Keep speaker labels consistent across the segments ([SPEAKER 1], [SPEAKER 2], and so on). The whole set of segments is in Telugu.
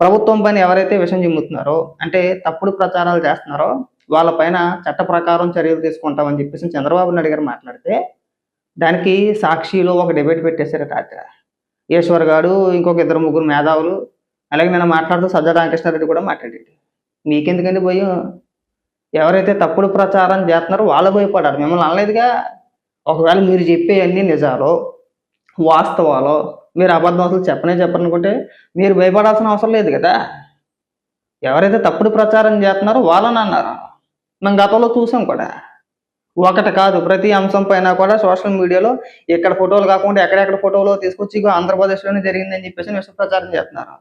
[SPEAKER 1] ప్రభుత్వం పైన ఎవరైతే విషం చిమ్ముతున్నారో అంటే తప్పుడు ప్రచారాలు చేస్తున్నారో వాళ్ళపైన చట్ట ప్రకారం చర్యలు తీసుకుంటామని చెప్పేసి చంద్రబాబు నాయుడు గారు మాట్లాడితే దానికి సాక్షిలో ఒక డిబేట్ పెట్టేశారు రాత్రి ఈశ్వర్ గారు ఇంకొక ఇద్దరు ముగ్గురు మేధావులు అలాగే నేను మాట్లాడుతూ సజ్జ రామకృష్ణారెడ్డి కూడా మాట్లాడాడు. మీకెందుకండి భయం? ఎవరైతే తప్పుడు ప్రచారం చేస్తున్నారో వాళ్ళు భయపడారు మిమ్మల్ని అనలేదుగా? ఒకవేళ మీరు చెప్పే అన్ని నిజాలు వాస్తవాలు మీరు అబద్ధం అసలు చెప్పనే చెప్పనుకుంటే మీరు భయపడాల్సిన అవసరం లేదు కదా. ఎవరైతే తప్పుడు ప్రచారం చేస్తున్నారో వాళ్ళని అన్నారు. మనం గతంలో చూసాం కూడా. ఒకటి కాదు ప్రతి అంశం పైన కూడా సోషల్ మీడియాలో ఇక్కడ ఫోటోలు కాకుండా ఎక్కడెక్కడ ఫోటోలు తీసుకొచ్చి ఆంధ్రప్రదేశ్లోనే జరిగిందని చెప్పేసి విశ్వ ప్రచారం చేస్తున్నారు.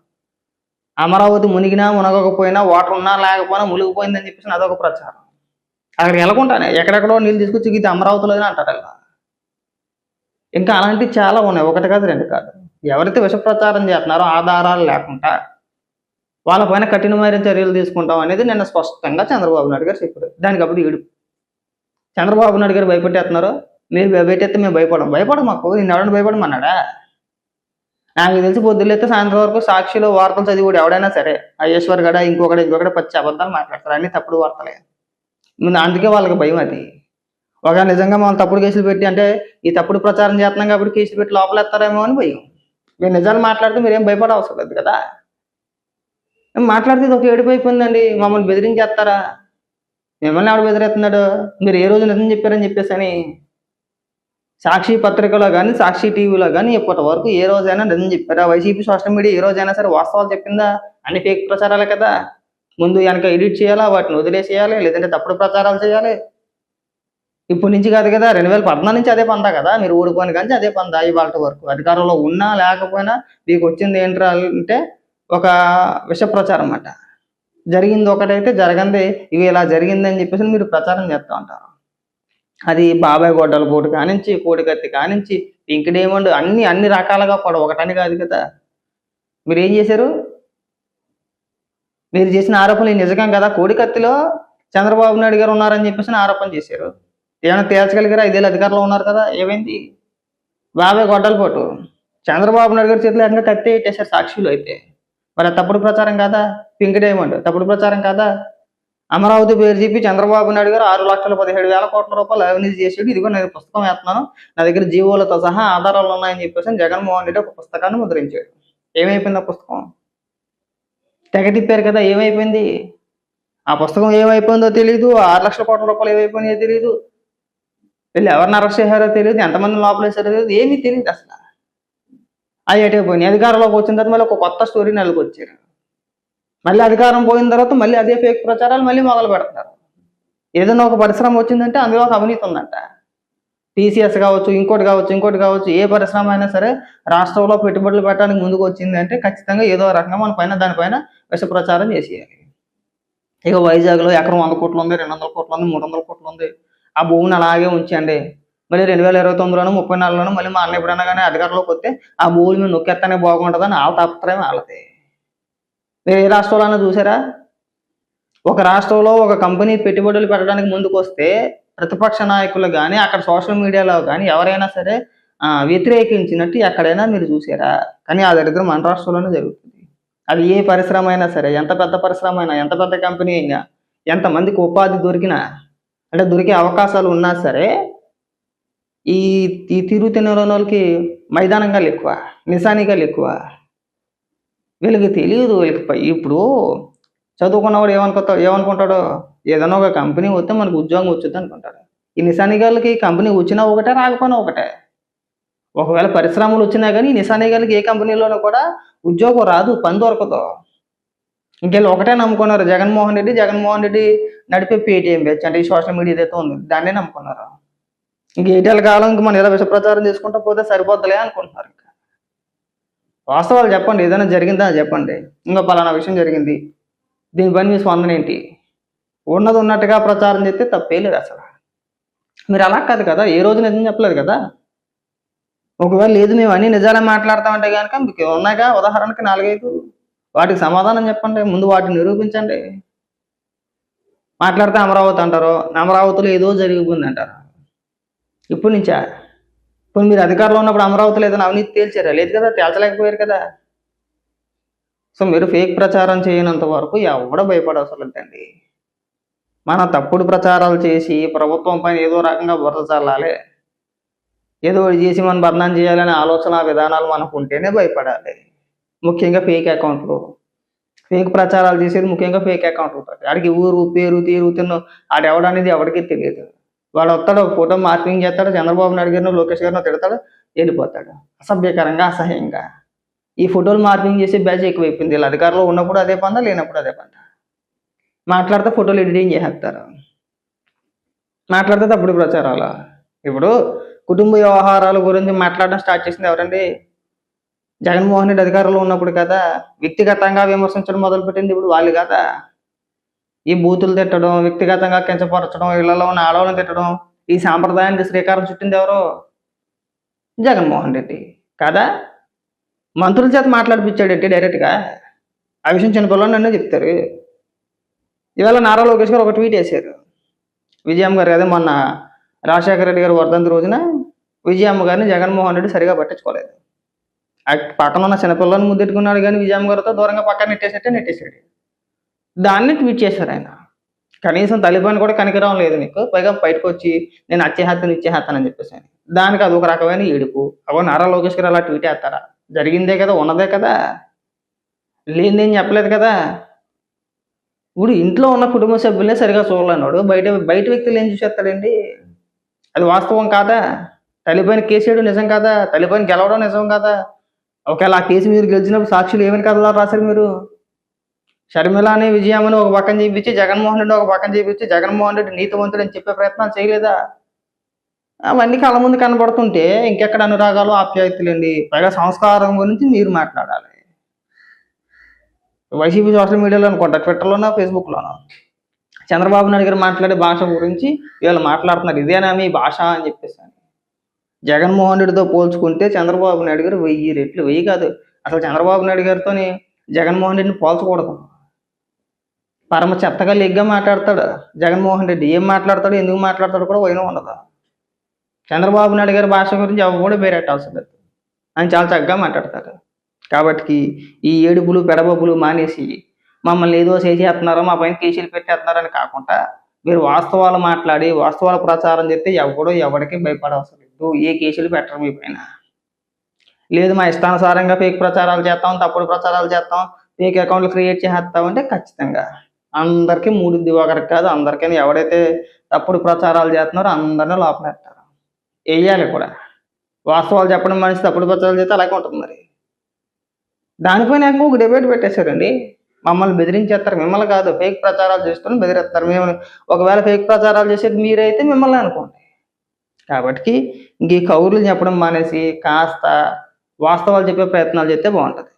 [SPEAKER 1] అమరావతి మునిగినా మునగకపోయినా వాటర్ ఉన్నా లేకపోయినా మునిగిపోయిందని చెప్పేసి అదొక ప్రచారం. అక్కడికి వెళ్ళకుండానే ఎక్కడెక్కడో నీళ్ళు తీసుకొచ్చి ఇది అమరావతిలోనే అంటారు ఇంకా అలాంటివి చాలా ఉన్నాయి. ఒకటి కాదు రెండు కాదు. ఎవరైతే విష ప్రచారం చేస్తున్నారో ఆధారాలు లేకుండా వాళ్ళపైన కఠినమైన చర్యలు తీసుకుంటాం అనేది నిన్న స్పష్టంగా చంద్రబాబు నాయుడు గారు చెప్పారు. దానికి అప్పుడు ఏడు చంద్రబాబు నాయుడు గారు భయపెట్టేస్తున్నారు. మీరు భయపెట్టేస్తే మేము భయపడం. భయపడం మాకు. నేను ఎవరైనా భయపడమన్నాడా? నాకు తెలిసి పొద్దులేస్తే సాయంత్రం వరకు సాక్షిలో వార్తలు చదివాడు ఎవడైనా సరే అయ్యేశ్వర్ గడ ఇంకొకటి ఇంకొకటి పచ్చి అబద్ధాలు మాట్లాడతారు. అన్ని తప్పుడు వార్తలే. అందుకే వాళ్ళకి భయం అది. ఒక నిజంగా మనం తప్పుడు కేసులు పెట్టి అంటే ఈ తప్పుడు ప్రచారం చేస్తున్నాం కాబట్టి కేసులు పెట్టి లోపలేస్తారేమో అని భయం. నేను నిజాలు మాట్లాడితే మీరేం భయపడ అవసరం లేదు కదా? మాట్లాడితే ఇది ఒక ఏడుపు అయిపోయిందండి. మమ్మల్ని బెదిరించేస్తారా? మిమ్మల్ని ఆవిడ బెదిరేస్తున్నాడు? మీరు ఏ రోజు నిజం చెప్పారని చెప్పేసి అని సాక్షి పత్రికలో కానీ సాక్షి టీవీలో కానీ ఇప్పటి వరకు ఏ రోజైనా నిజం చెప్పారా? వైసీపీ సోషల్ మీడియా ఏ రోజైనా సరే వాస్తవాలు చెప్పిందా? అన్ని ఫేక్ ప్రచారాలే కదా? ముందు వెనక ఎడిట్ చేయాలా? వాటిని వదిలేసేయాలి? లేదంటే తప్పుడు ప్రచారాలు చేయాలి? ఇప్పటి నుంచి కాదు కదా రెండు వేల పద్నాలుగు నుంచి అదే పందా కదా మీరు ఊడిపోయిన కానీ అదే పందా ఇవాళ వరకు. అధికారంలో ఉన్నా లేకపోయినా మీకు వచ్చింది ఏంట్రా అంటే ఒక విష ప్రచారం అన్నమాట జరిగింది ఒకటైతే జరగంది ఇవి ఇలా జరిగింది అని చెప్పేసి మీరు ప్రచారం చేస్తూ ఉంటారు. అది బాబాయ్ గొడ్డల పోటు కానించి కోడికత్తి కానించి పింక్ డైమండ్ అన్ని అన్ని రకాలుగా కూడా ఒకటని కాదు కదా. మీరు ఏం చేశారు? మీరు చేసిన ఆరోపణలు నిజంగా కదా కోడికత్తిలో చంద్రబాబు నాయుడు గారు ఉన్నారని చెప్పేసి ఆరోపణ చేశారు. ఏమైనా తేల్చగలిగారా ఐదేళ్ళు అధికారంలో ఉన్నారు కదా ఏమైంది? బాబాయ్ గొడ్డల పోటు. చంద్రబాబు నాయుడు గారి చేతిలో ఏకంగా కత్తి పెట్టేశారు సాక్షులు అయితే? మరి తప్పుడు ప్రచారం కాదా? పింక్ డైమండ్ తప్పుడు ప్రచారం కాదా? అమరావతి పేరు చెప్పి చంద్రబాబు నాయుడు గారు ఆరు లక్షల పదిహేడు వేల కోట్ల రూపాయలు అవినీతి చేసాడు ఇదిగో నేను పుస్తకం వేస్తున్నాను. నా దగ్గర జీవోలతో సహా ఆధారాలు ఉన్నాయని చెప్పేసి జగన్మోహన్ రెడ్డి ఒక పుస్తకాన్ని ముద్రించాడు. ఏమైపోయింది ఆ పుస్తకం? తెగ తిప్పారు కదా ఏమైపోయింది? ఆ పుస్తకం ఏమైపోయిందో తెలియదు ఆరు లక్షల కోట్ల రూపాయలు ఏమైపోయినాయో తెలియదు వీళ్ళు ఎవరిని అరెస్ట్ చేశారో తెలియదు ఎంతమంది లోపల లోపలేసారో తెలియదు ఏమీ తెలియదు అసలు. అవి అటే పోయినాయి అధికారంలోకి వచ్చిన తర్వాత మళ్ళీ ఒక కొత్త స్టోరీ నెలకు వచ్చారు. మళ్ళీ అధికారం పోయిన తర్వాత మళ్ళీ అదే ఫేక్ ప్రచారాలు మళ్ళీ మొదలు పెడతారు. ఏదైనా ఒక పరిశ్రమ వచ్చిందంటే అందులో ఒక అవినీతి ఉందంట. టీసీఎస్ కావచ్చు ఇంకోటి కావచ్చు ఇంకోటి కావచ్చు ఏ పరిశ్రమ అయినా సరే రాష్ట్రంలో పెట్టుబడులు పెట్టడానికి ముందుకు వచ్చిందంటే ఖచ్చితంగా ఏదో రకంగా మన పైన దానిపైన విష ప్రచారం చేసేయాలి. ఇక వైజాగ్లో ఎకరం వంద కోట్లు ఉంది రెండు వందల కోట్లు ఉంది మూడు వందల కోట్లు ఉంది. ఆ భూమిని అలాగే ఉంచండి. మళ్ళీ రెండు వేల ఇరవై తొమ్మిదిలోనూ ముప్పై నాలుగులోనూ మళ్ళీ మళ్ళీ ఎప్పుడైనా కానీ అధికారంలోకి వస్తే ఆ భూముల మీద నొక్కేస్తానే బాగుంటుందని వాళ్ళ తప్పత్రమే వాళ్ళది. మీరు ఏ రాష్ట్రంలోనూ చూసారా? ఒక రాష్ట్రంలో ఒక కంపెనీ పెట్టుబడులు పెట్టడానికి ముందుకు వస్తే ప్రతిపక్ష నాయకులు కానీ అక్కడ సోషల్ మీడియాలో కానీ ఎవరైనా సరే వ్యతిరేకించినట్టు ఎక్కడైనా మీరు చూసారా? కానీ ఆ దరిద్రం మన రాష్ట్రంలోనే జరుగుతుంది. అది ఏ పరిశ్రమ అయినా సరే ఎంత పెద్ద పరిశ్రమ అయినా ఎంత పెద్ద కంపెనీ అయినా ఎంతమందికి ఉపాధి దొరికినా అంటే దొరికే అవకాశాలు ఉన్నా సరే ఈ ఈ తీరు తినలేని వాళ్ళకి మైదానంగాలు ఎక్కువ నిశానిగాలు ఎక్కువ. వీళ్ళకి తెలియదు వీళ్ళకి ఇప్పుడు చదువుకున్నవాడు ఏమనుకుంటా ఏమనుకుంటాడో? ఏదైనా ఒక కంపెనీ వస్తే మనకు ఉద్యోగం వచ్చింది అనుకుంటాడు. ఈ నిశానిగాళ్ళకి కంపెనీ వచ్చినా ఒకటే రాకపోయినా ఒకటే. ఒకవేళ పరిశ్రమలు వచ్చినా కానీ ఈ ఏ కంపెనీలోనూ కూడా ఉద్యోగం రాదు పని దొరకదు. ఇంకెళ్ళి ఒకటే నమ్ముకున్నారు జగన్మోహన్ రెడ్డి జగన్మోహన్ రెడ్డి నడిపే పేటీఎం బ్యాచ్ అంటే ఈ సోషల్ మీడియా ఏదైతే ఉంది. దాన్నే నమ్ముకున్నారు? ఇంక ఏటీఎల్ కాలం ఇంక మనం ఇలా విష ప్రచారం చేసుకుంటా పోతే సరిపోద్దులే అనుకుంటున్నారు ఇంకా. వాస్తవాలు చెప్పండి ఏదైనా జరిగిందా చెప్పండి. ఇంకా పలానా విషయం జరిగింది. దీనిపైన మీ స్పందన ఏంటి? ఉన్నది ఉన్నట్టుగా ప్రచారం చేస్తే తప్పే లేదు అసలు. మీరు అలా కాదు కదా ఏ రోజు నిజం చెప్పలేదు కదా. ఒకవేళ లేదు మేము అన్ని నిజాలే మాట్లాడతామంటే కనుక మీకు ఉన్నాయిగా ఉదాహరణకి నాలుగైదు. వాటికి సమాధానం చెప్పండి ముందు వాటిని నిరూపించండి. మాట్లాడితే అమరావతి అంటారు అమరావతిలో ఏదో జరిగిపోయింది అంటారు ఇప్పుడు నుంచా? ఇప్పుడు మీరు అధికారంలో ఉన్నప్పుడు అమరావతిలో ఏదైనా అవినీతి తేల్చారా? లేదు కదా తేల్చలేకపోయారు కదా. సో మీరు ఫేక్ ప్రచారం చేయనంత వరకు ఎవడ భయపడవసలేదండి మనం తప్పుడు ప్రచారాలు చేసి ప్రభుత్వం పైన ఏదో రకంగా బురద చల్లాలి. ఏదో చేసి మనం బదనాం చేయాలనే ఆలోచన విధానాలు మనకు ఉంటేనే భయపడాలి. ముఖ్యంగా ఫేక్ అకౌంట్లు ఫేక్ ప్రచారాలు చేసేది ముఖ్యంగా ఫేక్ అకౌంట్ ఉంటుంది ఆడికి ఊరు పేరు తీరు తిన్ను ఆడు ఎవడనేది ఎవరికి తెలియదు. వాడు వస్తాడు ఫోటో మార్పింగ్ చేస్తాడు చంద్రబాబు నాయుడు గారిని లోకేష్ గారిని తిడతాడు వెళ్ళిపోతాడు. అసభ్యకరంగా అసహ్యంగా. ఈ ఫోటోలు మార్పింగ్ చేసే బ్యాచ్ ఎక్కువైపోయింది. వీళ్ళు అధికారంలో ఉన్నప్పుడు అదే పంద లేనప్పుడు అదే పంద. మాట్లాడితే ఫోటోలు ఎడిటింగ్ చేసేస్తారు. మాట్లాడితే తప్పుడు ప్రచారాలు. ఇప్పుడు కుటుంబ వ్యవహారాల గురించి మాట్లాడడం స్టార్ట్ చేసింది ఎవరండి? జగన్మోహన్ రెడ్డి అధికారంలో ఉన్నప్పుడు కదా వ్యక్తిగతంగా విమర్శించడం మొదలుపెట్టింది ఇప్పుడు వాళ్ళు కదా. ఈ బూతులు తిట్టడం వ్యక్తిగతంగా కించపరచడం ఇళ్ళలో ఉన్న ఆడవాళ్ళని తిట్టడం ఈ సాంప్రదాయానికి శ్రీకారం చుట్టింది ఎవరో? జగన్మోహన్ రెడ్డి కదా. మంత్రుల చేత మాట్లాడిపించాడేంటి డైరెక్ట్గా? ఆ విషయం చిన్నపిల్లలు నన్నే చెప్తారు. ఇవాళ నారా లోకేష్ గారు ఒక ట్వీట్ వేశారు. విజయమ్మ గారు కదా మొన్న రాజశేఖర రెడ్డి గారు వర్ధంతి రోజున విజయమ్మ గారిని జగన్మోహన్ రెడ్డి సరిగా పట్టించుకోలేదు. పక్కన ఉన్న చిన్నపిల్లలను ముద్దెట్టుకున్నాడు కానీ విజయం గారితో దూరంగా పక్కన నెట్టేసేట్టే నెట్టేశాడు. దాన్ని ట్వీట్ చేశారు ఆయన. కనీసం తల్లిపని కూడా కనికరం లేదు నీకు. పైగా బయటకు వచ్చి నేను అచ్చేహత్యను ఇచ్చేహత్తాను అని చెప్పేసి దానికి అది ఒక రకమైన ఏడుపు. అవో నారా లోకేష్ గారు అలా ట్వీట్ చేస్తారా? జరిగిందే కదా ఉన్నదే కదా? లేనిదేం చెప్పలేదు కదా? ఇప్పుడు ఇంట్లో ఉన్న కుటుంబ సభ్యులనే సరిగా చూడలేనాడు. బయట బయట వ్యక్తులు ఏం చూసేస్తాడండి? అది వాస్తవం కాదా? తల్లిపైన కేసేయడం నిజం కాదా? తల్లిపైన గెలవడం నిజం కాదా? ఒకవేళ ఆ కేసు మీరు గెలిచినప్పుడు సాక్షులు ఏమని కథలా రాశారు మీరు? షర్మిల అనే విజయమ్మని ఒక పక్కన చేయించి జగన్మోహన్ రెడ్డి ఒక పక్కన చేయించి జగన్మోహన్ రెడ్డి నీతివంతుడు అని చెప్పే ప్రయత్నం చేయలేదా? అవన్నీ కళ్ళ ముందు కనబడుతుంటే ఇంకెక్కడ అనురాగాలు ఆప్యాయతలండి పైగా సంస్కారం గురించి మీరు మాట్లాడాలి. వైసీపీ సోషల్ మీడియాలో అనుకుంటా ట్విట్టర్లోనో ఫేస్బుక్లోనో. చంద్రబాబు నాయుడు గారు మాట్లాడే భాష గురించి వీళ్ళు మాట్లాడుతున్నారు. ఇదేనా మీ భాష అని చెప్పేసి జగన్మోహన్ రెడ్డితో పోల్చుకుంటే చంద్రబాబు నాయుడు గారు వెయ్యి రెట్లు. వెయ్యి కాదు అసలు చంద్రబాబు నాయుడు గారితోని జగన్మోహన్ రెడ్డిని పోల్చకూడదు. పరమ చెత్తగా లెగ్గా మాట్లాడతాడు జగన్మోహన్ రెడ్డి. ఏం మాట్లాడతాడు ఎందుకు మాట్లాడతాడు కూడా వైన ఉండదు. చంద్రబాబు నాయుడు గారి భాష గురించి ఎవరు కూడా బేరెట్టాల్సిన లేదు. ఆయన చాలా చక్కగా మాట్లాడతారు కాబట్టి ఈ ఏడుపులు పెడబొబ్బులు మానేసి మమ్మల్ని ఏదో చేసేస్తున్నారు మా పైన కేసులు పెట్టేస్తున్నారని కాకుండా మీరు వాస్తవాలు మాట్లాడి వాస్తవాలు ప్రచారం చేస్తే ఎవడో ఎవడికి భయపడవసరం ఏ కేసులు పెట్టరు మీ పైన. లేదు మా ఇష్టానుసారంగా ఫేక్ ప్రచారాలు చేస్తాం తప్పుడు ప్రచారాలు చేస్తాం ఫేక్ అకౌంట్లు క్రియేట్ చేస్తాం అంటే ఖచ్చితంగా. అందరికీ మూడు ఒకరికి కాదు అందరికీ ఎవడైతే తప్పుడు ప్రచారాలు చేస్తున్నారో అందరినీ లోపలేస్తారు వేయాలి కూడా. వాస్తవాలు చెప్పడం మనిషి తప్పుడు ప్రచారాలు చేస్తే అలాగే ఉంటుంది మరి. దానిపైన ఒక డిబేట్ పెట్టేశారండి. మమ్మల్ని బెదిరించేస్తారు మిమ్మల్ని కాదు ఫేక్ ప్రచారాలు చేసుకొని బెదిరిస్తారు. మేము ఒకవేళ ఫేక్ ప్రచారాలు చేసేది మీరైతే మిమ్మల్ని అనుకోండి. కాబట్టి ఇంక ఈ కౌరులు చెప్పడం మానేసి కాస్త వాస్తవాలు చెప్పే ప్రయత్నాలు చేస్తే బాగుంటుంది.